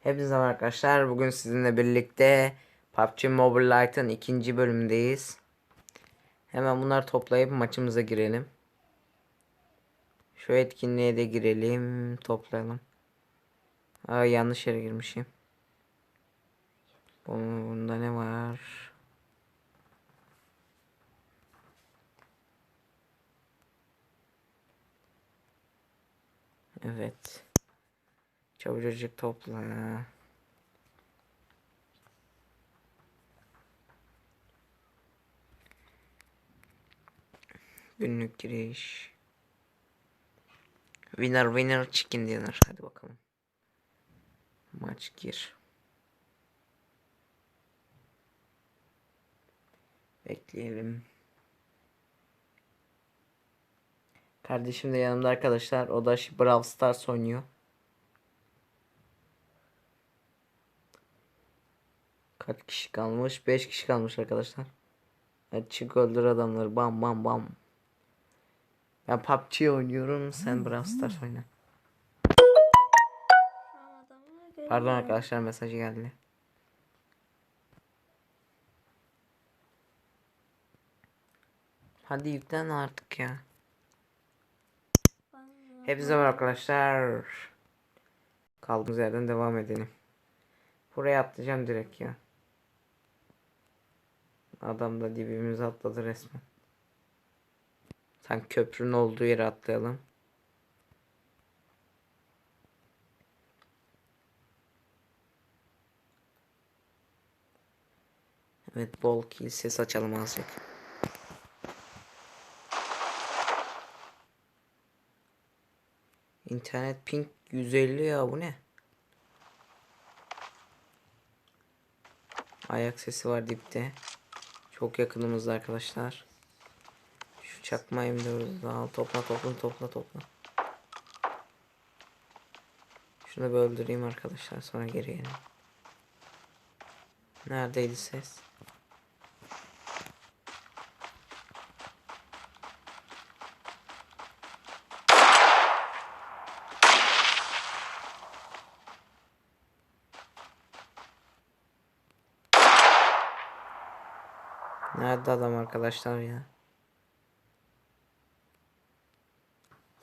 Hepinize arkadaşlar. Bugün sizinle birlikte PUBG Mobile Lite'ın ikinci bölümündeyiz. Hemen bunları toplayıp maçımıza girelim. Şu etkinliğe de girelim. Toplayalım. Aa, yanlış yere girmişim. Bunda ne var? Evet. Çabucacık topla. Günlük giriş. Winner winner chicken dinner. Hadi bakalım. Maç gir. Bekleyelim. Kardeşim de yanımda arkadaşlar. O da Brawl Stars oynuyor. Kaç kişi kalmış? 5 kişi kalmış arkadaşlar. Hadi çık öldür adamları. Bam bam bam. Ben PUBG oynuyorum. Sen Brawl Stars oyna. Pardon arkadaşlar mesajı geldi. Hadi yüklen artık ya. Hepinize merhaba arkadaşlar. Kaldığımız yerden devam edelim. Buraya atlayacağım direkt ya. Adam da dibimize atladı resmen. Sen köprünün olduğu yere atlayalım. Evet bol kill ses açalım azıcık. İnternet ping 150 ya bu ne? Ayak sesi var dipte. Çok yakınımızda arkadaşlar. Şu çakma M4'ü al topla topla topla topla. Şunu bir öldüreyim arkadaşlar sonra geri gelelim. Neredeydi ses? Nerede adam arkadaşlar ya?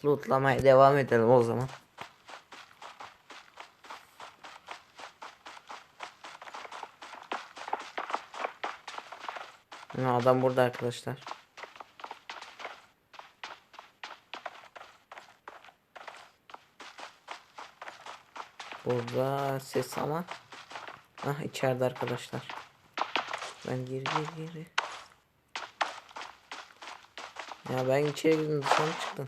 Lootlamaya devam edelim o zaman. Adam burada arkadaşlar. Burada ses ama. Ah içeride arkadaşlar. Ben geri geri geri. Ya ben içeri girdim dışarı çıktım.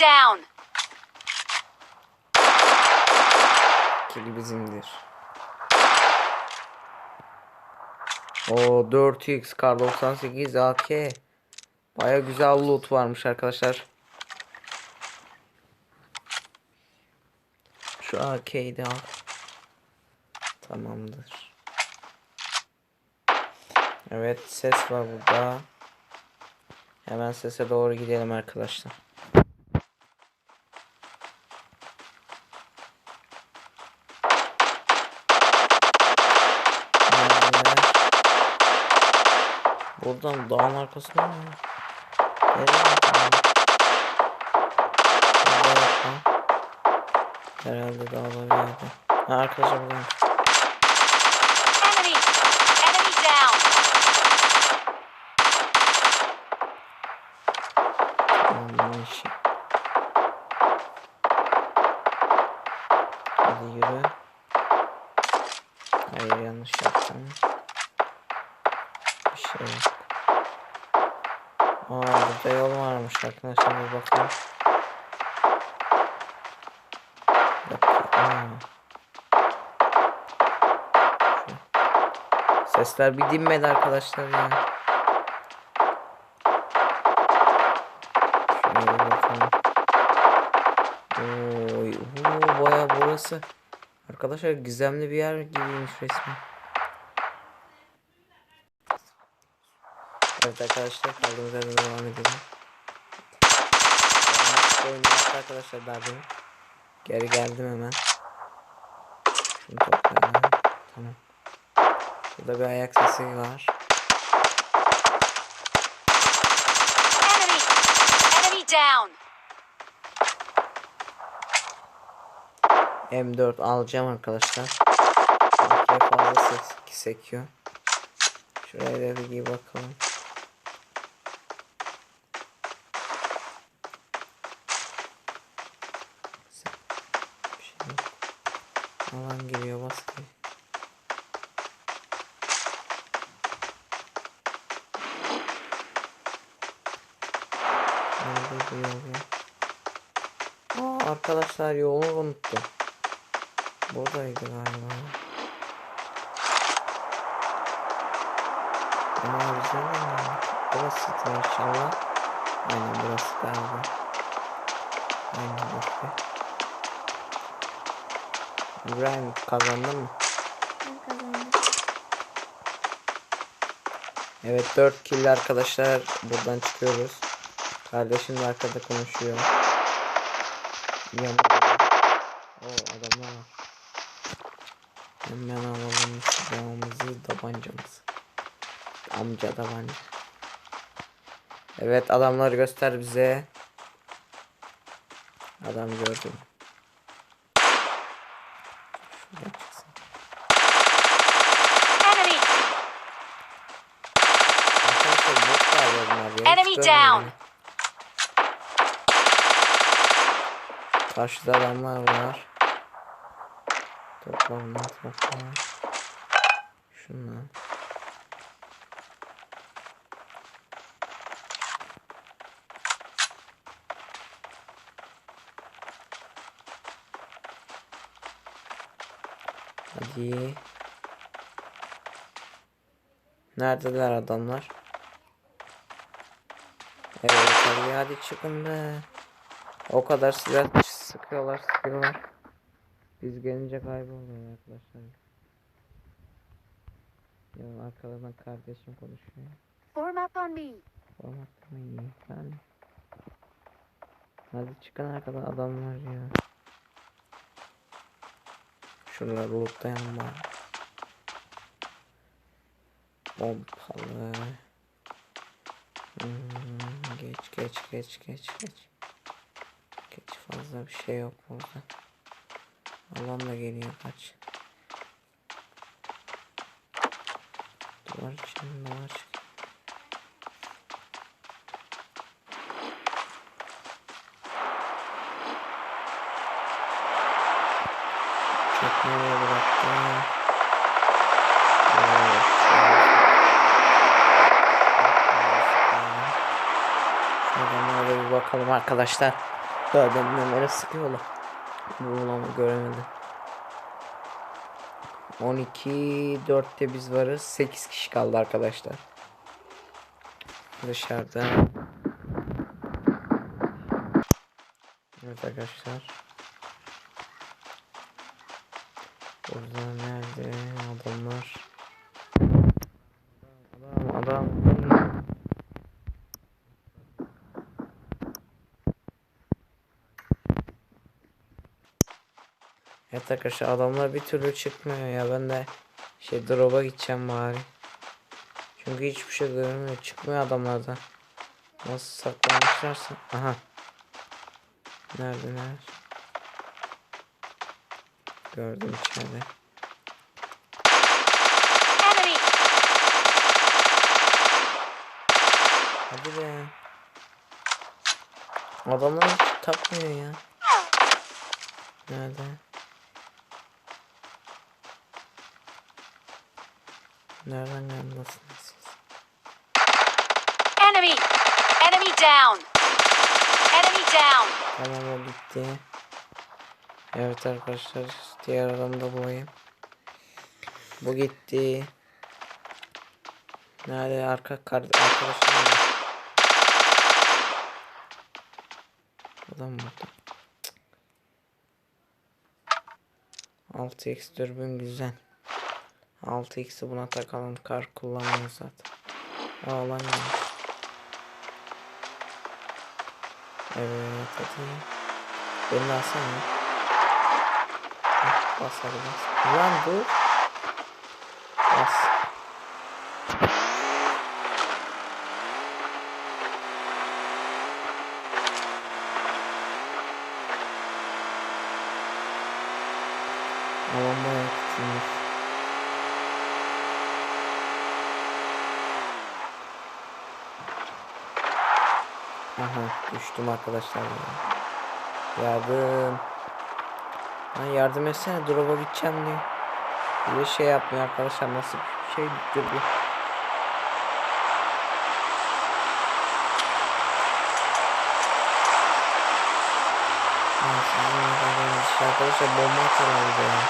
Down! Kill bizimdir. O 4x kar 98 AK. Baya güzel loot varmış arkadaşlar. Şu AK'yi al. Tamamdır. Evet ses var burada. Hemen sese doğru gidelim arkadaşlar. Buradan dağın arkasında mı? Nereye bakalım? Burada yok lan. Herhalde dağda bir yerde. Ha arkadaşlar buradayım. Enemy! Enemy down! Aman işi. Hadi yürü. Hayır yanlış yaptım. Bir şey yok. Aa burada yol varmış arkadaşlar bir bakalım. Bir dakika. Aa. Şu- Sesler bir dinmedi arkadaşlar ya. Oy, oo, baya burası Arkadaşlar gizemli bir yer gibiymiş resmen. Evet arkadaşlar kaldığımız yerden devam edelim. Yaptı arkadaşlar daha. Geri geldim hemen. Şunu toplayalım. Tamam. Burada bir ayak sesi var. Enemy! Enemy down! M4 alacağım arkadaşlar. Arkaya fazla ses sekiyor. Şuraya da bir bakalım. Bir şey yok. Alan geliyor baskı. Aa, arkadaşlar yolu unuttum. Buradaydı galiba. Ama güzel ama burası inşallah. Aynen burası galiba. Aynen işte. İbrahim kazandın mı? Ben kazandım. Evet 4 kill arkadaşlar buradan çıkıyoruz. Kardeşim de arkada konuşuyor. Oo adamlar var. Hemen alalım silahımızı tabancamızı. Amca tabanca. Evet adamları göster bize. Adam gördüm. Şuradan çıksın. Enemy! Arkadaşlar bot galiba bunlar ya. hiç Enemy down. Karşıda adamlar var. Topla bunları topla. Şunlar. Hadi. Neredeler adamlar? Evet hadi hadi çıkın be. O kadar silah sıkıyorlar sıkıyorlar. Biz gelince kayboluyor arkadaşlar. Ya arkadan kardeşim konuşuyor. Form up on me! Olmak mı iyi? Ben... Hadi çıkın arkadan adam var ya. Şuraları lootlayalım bari. Pompalı. Hmm, geç geç geç geç geç. Geç fazla bir şey yok burada. Alan da geliyor kaç. Duvar için duvar çıkıyor. Çok nereye Adamlara bir bakalım arkadaşlar. Demin Ömer'e sıkıyorlar. Bu ulanı göremedim. 12 4'te biz varız. 8 kişi kaldı arkadaşlar. Dışarıda. Evet arkadaşlar. Burada nerede adamlar? Adam adam. Evet arkadaşlar adamlar bir türlü çıkmıyor ya ben de şey drop'a gideceğim bari. Çünkü hiçbir şey görünmüyor çıkmıyor adamlardan. Nasıl saklanmışlarsa. Aha. Nerede nerede? Gördüm içeride. Hadi be. Adamlar hiç takmıyor ya. Nerede? Nereden geldiniz siz? Enemy! Enemy down! Enemy down! Tamam o gitti. Evet arkadaşlar diğer adamı da bulayım. Bu gitti. Nerede arka arkadaşım nerede? Adam burada. Cık. 6x dürbün güzel. 6x'i buna takalım. Kar kullanmıyor zaten. Gelmiş. Evet hadi. Beni de alsana. Bas hadi bas. Lan dur. Bas. Düştüm arkadaşlar ya. Yardım. Lan yardım etsene drop'a gideceğim diye. De şey yapmıyor arkadaşlar nasıl bir şey sizin yapacağınız iş Arkadaşlar bomba de ya.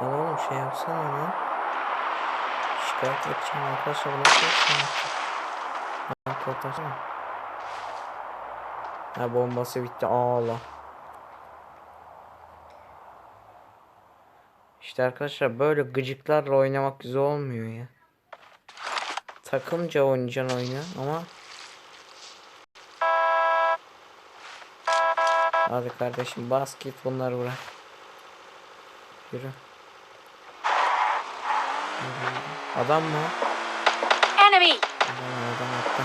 Lan oğlum şey yapsana lan. Şikayet edeceğim arkadaşlar bu nasıl bir kurtarsana. Ha bombası bitti. Allah. İşte arkadaşlar böyle gıcıklarla oynamak güzel olmuyor ya. Takımca oynayacaksın oyunu ama Hadi kardeşim basket bunları bırak. Yürü. Adam mı? Enemy! Adam adam attı.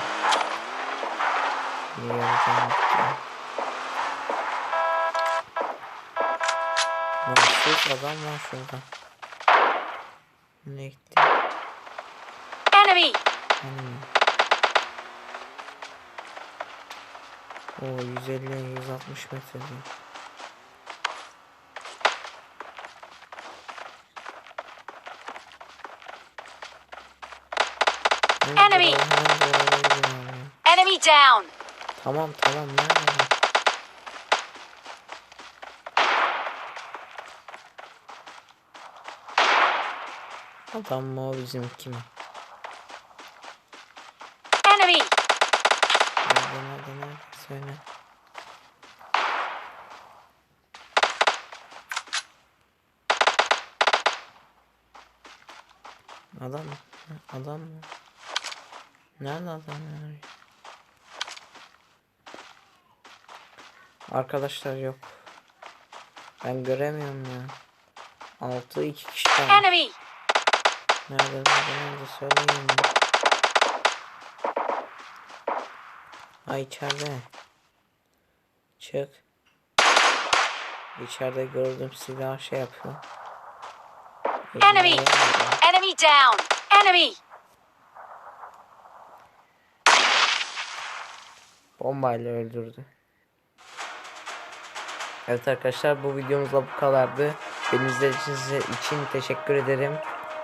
Niye adam attı? Adam var şurada. Ne gitti? Enemy! Hani O 150 160 metre. diyor. Enemy. ya? Enemy down! Tamam tamam nerede? Adam mı o bizimki mi? Enemy! Nerede nerede nerede söyle. Adam mı? Adam mı? Nerede adam ya? Arkadaşlar yok. Ben göremiyorum ya. 6 2 kişi kalmış. Enemy! Nerede nerede söyleyin ya. Ay içeride. Çık. İçeride gördüm silah şey yapıyor. Enemy! Enemy down! Enemy! Bombayla öldürdü. Evet arkadaşlar bu videomuzda bu kadardı. Beni izlediğiniz için teşekkür ederim.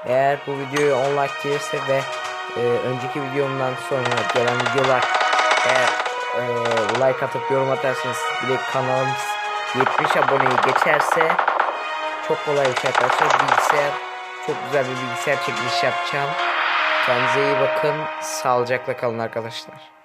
Eğer bu videoya 10 like gelirse ve e, önceki videomdan sonra gelen videolar eğer e, like atıp yorum atarsanız bir de kanalımız 70 aboneyi geçerse çok kolay bir şey arkadaşlar. Bilgisayar çok güzel bir bilgisayar çekiliş yapacağım. Kendinize iyi bakın. Sağlıcakla kalın arkadaşlar.